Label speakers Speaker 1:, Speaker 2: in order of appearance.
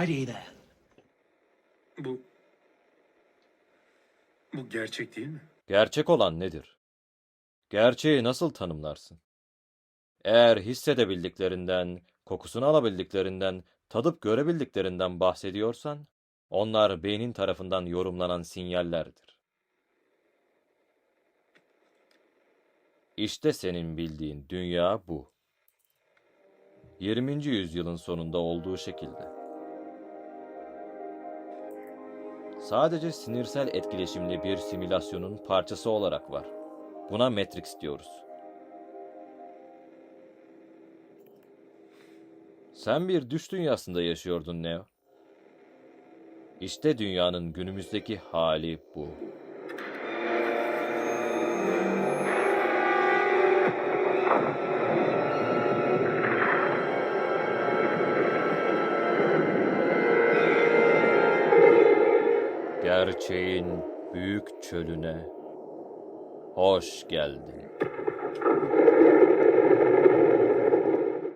Speaker 1: righty then.
Speaker 2: Bu... Bu gerçek değil mi?
Speaker 3: Gerçek olan nedir? Gerçeği nasıl tanımlarsın? Eğer hissedebildiklerinden, kokusunu alabildiklerinden, tadıp görebildiklerinden bahsediyorsan, onlar beynin tarafından yorumlanan sinyallerdir. İşte senin bildiğin dünya bu. 20. yüzyılın sonunda olduğu şekilde. Sadece sinirsel etkileşimli bir simülasyonun parçası olarak var. Buna Matrix diyoruz. Sen bir düş dünyasında yaşıyordun Neo. İşte dünyanın günümüzdeki hali bu. Gerçeğin büyük çölüne hoş geldin.